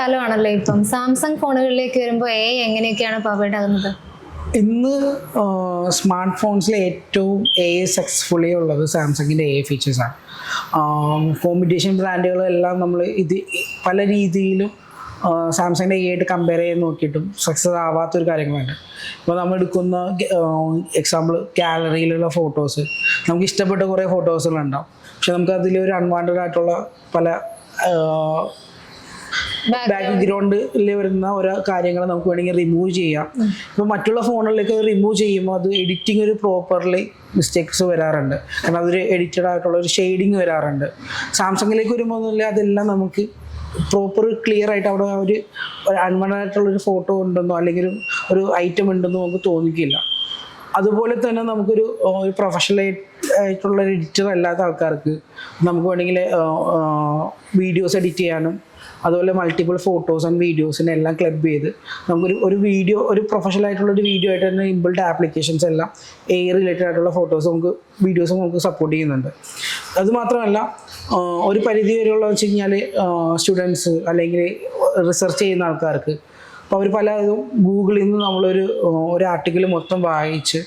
ഇപ്പം. സാംസങ് ഫോണുകളിലേക്ക് വരുമ്പോൾ എ എങ്ങനെയൊക്കെയാണ് പവേഡ് ആകുന്നത്? ഇന്ന് സ്മാർട്ട് ഫോൺസിൽ ഏറ്റവും എ സക്സസ്ഫുള്ളി ഉള്ളത് സാംസങ്ങിന്റെ എ ഫീച്ചേഴ്സാണ് കോമ്പറ്റീഷൻ ബ്രാൻഡുകളെല്ലാം നമ്മൾ ഇത് പല രീതിയിലും സാംസങ്ങിന്റെ എ ആയിട്ട് കമ്പയർ ചെയ്ത് നോക്കിയിട്ടും സക്സസ് ആവാത്തൊരു കാര്യങ്ങളുണ്ട് ഇപ്പോൾ നമ്മൾ എടുക്കുന്ന എക്സാമ്പിൾ ഗാലറിയിലുള്ള ഫോട്ടോസ് നമുക്ക് ഇഷ്ടപ്പെട്ട കുറേ ഫോട്ടോസുകളുണ്ടാവും പക്ഷെ നമുക്ക് ഒരു അൺവാണ്ടഡ് ആയിട്ടുള്ള പല ബാക്ക്ഗ്രൗണ്ടിൽ വരുന്ന ഓരോ കാര്യങ്ങൾ നമുക്ക് വേണമെങ്കിൽ റിമൂവ് ചെയ്യാം. ഇപ്പൊ മറ്റുള്ള ഫോണുകളിലേക്ക് റിമൂവ് ചെയ്യുമ്പോൾ അത് എഡിറ്റിംഗ് ഒരു പ്രോപ്പർലി മിസ്റ്റേക്സ് വരാറുണ്ട്. കാരണം അതൊരു എഡിറ്റഡ് ആയിട്ടുള്ള ഒരു ഷെയ്ഡിങ് വരാറുണ്ട്. സാംസങ്ങിലേക്ക് വരുമ്പോൾ അതെല്ലാം നമുക്ക് പ്രോപ്പർ ക്ലിയർ ആയിട്ട് അവിടെ ഒരു അൺവണായിട്ടുള്ള ഒരു ഫോട്ടോ ഉണ്ടെന്നോ അല്ലെങ്കിൽ ഒരു ഒരു ഐറ്റം ഉണ്ടെന്നോ നമുക്ക് തോന്നിക്കില്ല. അതുപോലെ തന്നെ നമുക്കൊരു ഒരു പ്രൊഫഷണൽ ആയിട്ടുള്ള ഒരു എഡിറ്റർ അല്ലാത്ത ആൾക്കാർക്ക് നമുക്ക് വേണമെങ്കിൽ വീഡിയോസ് എഡിറ്റ് ചെയ്യാനും അതുപോലെ മൾട്ടിപ്പിൾ ഫോട്ടോസ് ആൻഡ് വീഡിയോസിനെ എല്ലാം ക്ലബ് ചെയ്ത് നമുക്കൊരു ഒരു വീഡിയോ ഒരു പ്രൊഫഷണൽ ആയിട്ടുള്ള ഒരു വീഡിയോ ആയിട്ട് തന്നെ ഇമ്പിൾഡ് ആപ്ലിക്കേഷൻസ് എല്ലാം എ റിലേറ്റഡ് ആയിട്ടുള്ള ഫോട്ടോസ് നമുക്ക് വീഡിയോസ് നമുക്ക് സപ്പോർട്ട് ചെയ്യുന്നുണ്ട്. അത് മാത്രമല്ല ഒരു പരിധി വരെയുള്ള വെച്ച് കഴിഞ്ഞാൽ സ്റ്റുഡൻസ് അല്ലെങ്കിൽ റിസർച്ച് ചെയ്യുന്ന ആൾക്കാർക്ക് അപ്പോൾ അവർ പലതും ഗൂഗിളിൽ നിന്ന് നമ്മളൊരു ഒരു ആർട്ടിക്കിൾ മൊത്തം വായിച്ച്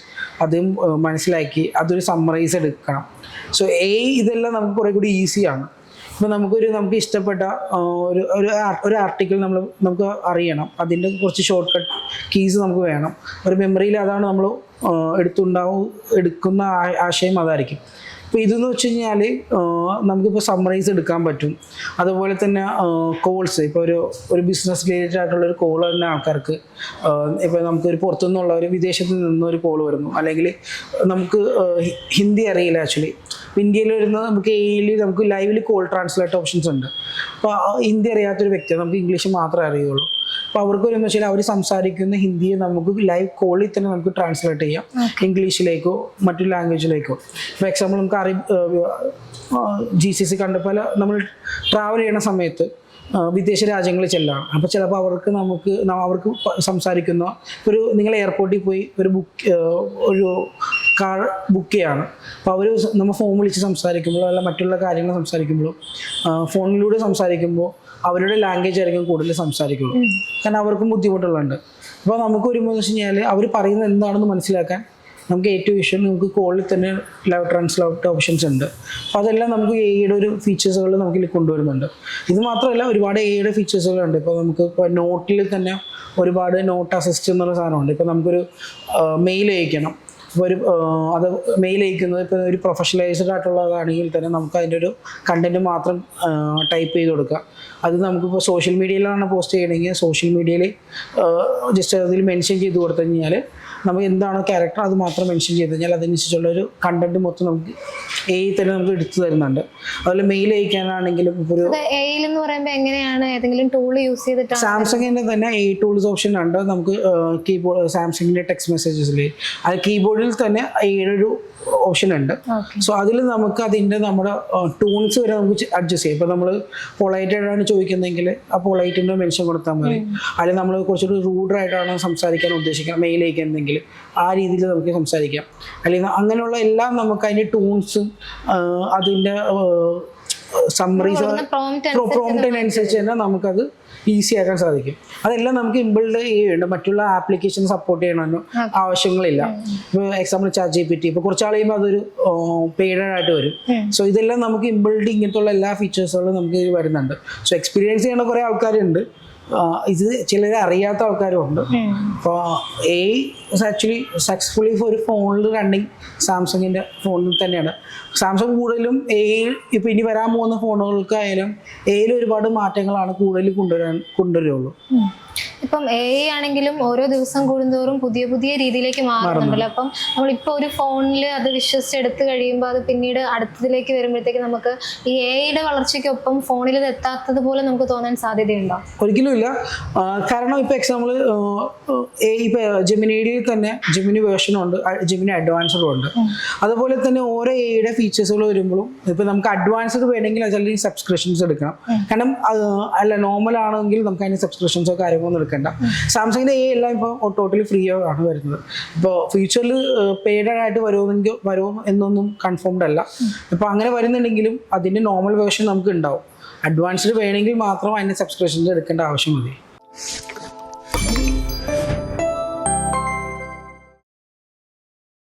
അതും മനസ്സിലാക്കി അതൊരു സമ്മറൈസ് എടുക്കണം. സോ എ ഇതെല്ലാം നമുക്ക് കുറേ കൂടി ഈസിയാണ് ഇപ്പോൾ നമുക്കൊരു നമുക്ക് ഇഷ്ടപ്പെട്ട ഒരു ഒരു ഒരു ആർട്ടിക്കിൾ നമ്മൾ നമുക്ക് അറിയണം. അതിന്റെ കുറച്ച് ഷോർട്ട് കട്ട് കീസ് നമുക്ക് വേണം. ഒരു മെമ്മറിയിൽ അതാണ് നമ്മൾ എടുത്തുണ്ടാവും എടുക്കുന്ന ആശയം അതായിരിക്കും. ഇപ്പോൾ ഇതെന്ന് വെച്ച് കഴിഞ്ഞാൽ നമുക്കിപ്പോൾ സമ്മറൈസ് എടുക്കാൻ പറ്റും. അതുപോലെ തന്നെ കോൾസ് ഇപ്പോൾ ഒരു ഒരു ബിസിനസ് റിലേറ്റഡ് ആയിട്ടുള്ള ഒരു കോൾ തന്നെ ആൾക്കാർക്ക് ഇപ്പോൾ നമുക്കൊരു പുറത്തുനിന്നുള്ള ഒരു വിദേശത്ത് നിന്ന് ഒരു കോൾ വരുന്നു. അല്ലെങ്കിൽ നമുക്ക് ഹിന്ദി അറിയില്ല ആക്ച്വലി ഇന്ത്യയിൽ വരുന്ന നമുക്ക് എയിൽ നമുക്ക് ലൈവിൽ കോൾ ട്രാൻസ്ലേറ്റ് ഓപ്ഷൻസ് ഉണ്ട്. അപ്പോൾ ഹിന്ദി അറിയാത്തൊരു വ്യക്തി നമുക്ക് ഇംഗ്ലീഷ് മാത്രമേ അറിയുള്ളൂ. അപ്പോൾ അവർക്ക് വരുമ്പോൾ വെച്ചാൽ അവർ സംസാരിക്കുന്ന ഹിന്ദിയെ നമുക്ക് ലൈവ് കോളിൽ തന്നെ നമുക്ക് ട്രാൻസ്ലേറ്റ് ചെയ്യാം. ഇംഗ്ലീഷിലേക്കോ മറ്റു ലാംഗ്വേജിലേക്കോ ഇപ്പോൾ എക്സാമ്പിൾ നമുക്ക് അറി ജി സി സി കണ്ട പല നമ്മൾ ട്രാവൽ ചെയ്യുന്ന സമയത്ത് വിദേശ രാജ്യങ്ങളിൽ ചെല്ലാണ്. അപ്പോൾ ചിലപ്പോൾ അവർക്ക് നമുക്ക് അവർക്ക് സംസാരിക്കുന്ന ഒരു നിങ്ങൾ എയർപോർട്ടിൽ പോയി ഒരു ബുക്ക് ഒരു കാർ ബുക്ക് ചെയ്യാണ്. അപ്പോൾ അവർ നമ്മൾ ഫോൺ വിളിച്ച് സംസാരിക്കുമ്പോഴോ അല്ല മറ്റുള്ള കാര്യങ്ങൾ സംസാരിക്കുമ്പോഴോ ഫോണിലൂടെ സംസാരിക്കുമ്പോൾ അവരുടെ ലാംഗ്വേജ് ആയിരിക്കും കൂടുതൽ സംസാരിക്കുള്ളൂ. കാരണം അവർക്കും ബുദ്ധിമുട്ടുള്ളുണ്ട് അപ്പോൾ നമുക്ക് ഒരു വെച്ച് കഴിഞ്ഞാൽ അവർ പറയുന്നത് എന്താണെന്ന് മനസ്സിലാക്കാൻ നമുക്ക് ഏറ്റവും ഇഷ്ടം നമുക്ക് കോളിൽ തന്നെ ലൈവ് ട്രാൻസ്ലേറ്റ് ഓപ്ഷൻസ് ഉണ്ട്. അപ്പോൾ അതെല്ലാം നമുക്ക് എ ഐയുടെ ഒരു ഫീച്ചേഴ്സുകൾ നമുക്ക് ഇതിൽ കൊണ്ടുവരുന്നുണ്ട്. ഇത് മാത്രമല്ല ഒരുപാട് എ ഐയുടെ ഫീച്ചേഴ്സുകളുണ്ട് ഇപ്പോൾ നമുക്ക് ഇപ്പോൾ നോട്ടിൽ തന്നെ ഒരുപാട് നോട്ട് അസിസ്റ്റ് എന്നുള്ള സാധനമുണ്ട്. ഇപ്പോൾ നമുക്കൊരു മെയിൽ അയക്കണം. ഇപ്പോൾ ഒരു അത് മെയിൽ അയക്കുന്നത് ഇപ്പോൾ ഒരു പ്രൊഫഷണലൈസ്ഡ് ആയിട്ടുള്ളതാണെങ്കിൽ തന്നെ നമുക്ക് അതിന്റെ ഒരു കണ്ടന്റ് മാത്രം ടൈപ്പ് ചെയ്ത് കൊടുക്കുക. അത് നമുക്കിപ്പോൾ സോഷ്യൽ മീഡിയയിലാണ് പോസ്റ്റ് ചെയ്യണമെങ്കിൽ സോഷ്യൽ മീഡിയയിൽ ജസ്റ്റ് അതിൽ മെൻഷൻ ചെയ്ത് കൊടുത്തു കഴിഞ്ഞാൽ നമുക്ക് എന്താണോ ക്യാരക്ടർ അത് മാത്രം മെൻഷൻ ചെയ്ത് കഴിഞ്ഞാൽ അതനുസരിച്ചുള്ള ഒരു കണ്ടന്റ് മൊത്തം നമുക്ക് എ തന്നെ നമുക്ക് എടുത്തു തരുന്നുണ്ട്. അതുപോലെ മെയിൽ അയക്കാനാണെങ്കിലും ഇപ്പോൾ ഒരു എന്ന് പറയുമ്പോൾ എങ്ങനെയാണ് ഏതെങ്കിലും ടൂൾ യൂസ് ചെയ്തിട്ട് സാംസങ്ങിന്റെ തന്നെ എ ടൂൾസ് ഓപ്ഷൻ ഉണ്ട്. നമുക്ക് കീബോർഡ് സാംസങ്ങിന്റെ ടെക്സ്റ്റ് മെസ്സേജസിൽ അത് കീബോർഡിൽ തന്നെ ഏഴൊരു ഓപ്ഷൻ ഉണ്ട്. സോ അതിൽ നമുക്ക് അതിന്റെ നമ്മുടെ ടൂൺസ് വരെ നമുക്ക് അഡ്ജസ്റ്റ് ചെയ്യാം. ഇപ്പം നമ്മൾ പൊളൈറ്റ് ആയിട്ടാണ് ചോദിക്കുന്നതെങ്കിൽ ആ പൊളൈറ്റിന്റെ മെൻഷൻ കൊടുത്താൽ മതി. അല്ലെങ്കിൽ നമ്മൾ കുറച്ചുകൂടി റൂഡറായിട്ടാണ് സംസാരിക്കാൻ ഉദ്ദേശിക്കുന്നത്. മെയിലേക്ക് എന്തെങ്കിൽ ആ രീതിയിൽ നമുക്ക് സംസാരിക്കാം. അല്ലെങ്കിൽ അങ്ങനെയുള്ള എല്ലാം നമുക്ക് അതിന്റെ ടൂൺസും അതിന്റെ സമ്മറീസ് പ്രോംപ്റ്റിനനുസരിച്ച് തന്നെ നമുക്കത് ഈസി ആക്കാൻ സാധിക്കും. അതെല്ലാം നമുക്ക് ഇമ്പിൾഡ് ചെയ്യുന്നുണ്ട് മറ്റുള്ള ആപ്ലിക്കേഷൻ സപ്പോർട്ട് ചെയ്യണമെന്നോ ആവശ്യങ്ങളില്ല. ഇപ്പോൾ example chat G P T ഇപ്പോൾ കുറച്ച് കഴിയുമ്പോൾ അതൊരു പെയ്ഡായിട്ട് ആയിട്ട് വരും. സോ ഇതെല്ലാം നമുക്ക് ഇമ്പിൾഡ് ഇങ്ങനത്തുള്ള എല്ലാ ഫീച്ചേഴ്സുകളും നമുക്ക് വരുന്നുണ്ട്. സോ എക്സ്പീരിയൻസ് ചെയ്യുന്ന കുറേ ആൾക്കാരുണ്ട്. ഇത് ചിലരെ അറിയാത്ത ആൾക്കാരും ഉണ്ട് അപ്പോൾ എ ആക്ച്വലി സക്സസ്ഫുള്ളി ഒരു ഫോണിൽ റണ്ണിങ് സാംസങ്ങിന്റെ ഫോണിൽ തന്നെയാണ്. സാംസങ് കൂടുതലും എ ഇപ്പൊ ഇനി വരാൻ പോകുന്ന ഫോണുകൾക്കായാലും എയിൽ ഒരുപാട് മാറ്റങ്ങളാണ് കൂടുതൽ കൊണ്ടുവരാൻ കൊണ്ടുവരുള്ളൂ. ഇപ്പം എ ഐ ആണെങ്കിലും ഓരോ ദിവസം കൂടുന്തോറും പുതിയ പുതിയ രീതിയിലേക്ക് മാറുന്നുണ്ടല്ലോ. അപ്പം നമ്മളിപ്പോൾ ഒരു ഫോണിൽ അത് വിശ്വസിച്ച് എടുത്തു കഴിയുമ്പോൾ അത് പിന്നീട് അടുത്തതിലേക്ക് വരുമ്പോഴത്തേക്ക് നമുക്ക് ഈ എ ഐയുടെ വളർച്ചയ്ക്കൊപ്പം ഫോണിൽ ഇത് എത്താത്തത് പോലെ നമുക്ക് തോന്നാൻ സാധ്യതയുണ്ടോ? ഒരിക്കലും ഇല്ല. കാരണം ഇപ്പൊ എക്സാമ്പിൾ എ ജെമിനിയിൽ തന്നെ ജെമിനി വേർഷനും ഉണ്ട്. ജെമിനി അഡ്വാൻസ്ഡും ഉണ്ട്. അതുപോലെ തന്നെ ഓരോ എയുടെ ഫീച്ചേഴ്സുകൾ വരുമ്പോഴും ഇപ്പൊ നമുക്ക് അഡ്വാൻസ്ഡ് വേണമെങ്കിൽ അതിൽ സബ്സ്ക്രിപ്ഷൻസ് എടുക്കണം. കാരണം അല്ല നോർമൽ ആണെങ്കിൽ നമുക്ക് അതിന് സബ്സ്ക്രിപ്ഷൻസോ കാര്യങ്ങളൊന്നും എടുക്കണ്ട സാംസങ്ങിന്റെ എ എല്ലാം ഇപ്പോൾ ടോട്ടലി ഫ്രീ ആണ് വരുന്നത്. ഇപ്പോൾ ഫ്യൂച്ചറിൽ പെയ്ഡ് ആയിട്ട് വരുമെന്നെങ്കിൽ വരുമോ എന്നൊന്നും കൺഫേംഡ് അല്ല. ഇപ്പോൾ അങ്ങനെ വരുന്നുണ്ടെങ്കിലും അതിന്റെ നോർമൽ വേർഷൻ നമുക്ക് ഉണ്ടാവും. അഡ്വാൻസ്ഡ് വേണമെങ്കിൽ മാത്രം അതിന്റെ സബ്സ്ക്രിപ്ഷൻസ് എടുക്കേണ്ട ആവശ്യം മതി.